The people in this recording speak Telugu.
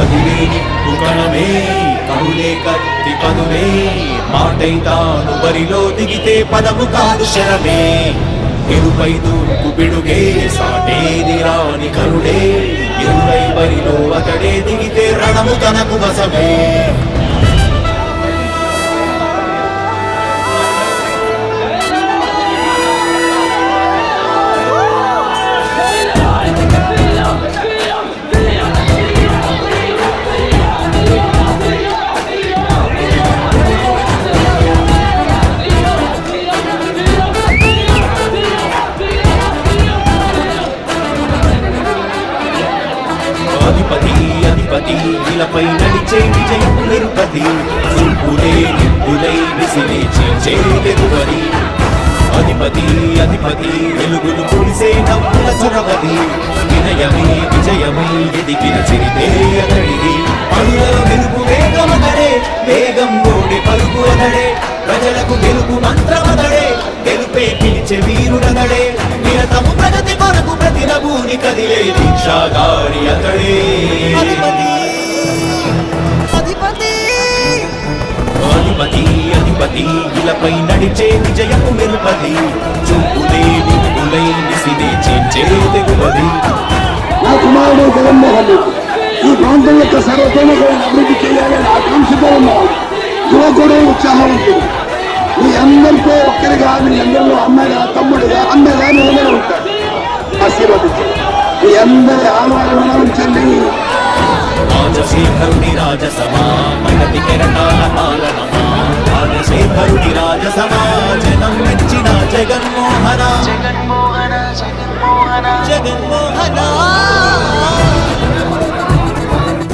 కదిలేని తుకణమే కనులే కత్తి పనులే మాటై తాను బరిలో దిగితే పదము కాదు శరమే ఎరుపై దూకు బిడుగే సాటేది రాని కరుడే ఎరుపై బరిలో అతడే దిగితే రణము తనకు వసమే అధిపతి అధిపతి ఇలపై నడిచే విజయం నిరుపతి చూపులే నిప్పులై విసిరే చేదెరువరి అధిపతి అధిపతి వెలుగులు కురిసే నవ్వుల చొరవది వినయమే విజయమే ఎదిగిన చిరితే అతడిది. పనులలో వెలుగు వేగమగరే వేగం నభూని కదిలే దీక్షాగారి అతడే. అధిపతి అధిపతి. అధిపతి అధిపతి ఇలపై నడిచే విజయము మెరుపది చూపులే నిప్పులై నిసిదే చేంచే తెగువది. నా కుమారుడు జగన్మోహన్ ఈ ప్రాంతం యొక్క సర్వతోముఖమైన అభివృద్ధి చేయాలని ఆకాంక్షతో ఉన్నాడు యువకుడు ఉత్సాహవంతుడు. మీ అందరితో ఒక్కరిగా మీ అందరిలో అన్నగా తమ్ముడుగా అన్నగా నిలబడి ఉంటాడు. ఆశీర్వదించండి. మీ అందరి ఆహ్వానం ఉంచండి రాజశేఖరుడి రాజసమా ప్రగతి పాలనమా రాజశేఖరుడి రాజసమా జనం మెచ్చిన జగన్మోహన. జగన్మోహన జగన్మోహన. జగన్మోహన.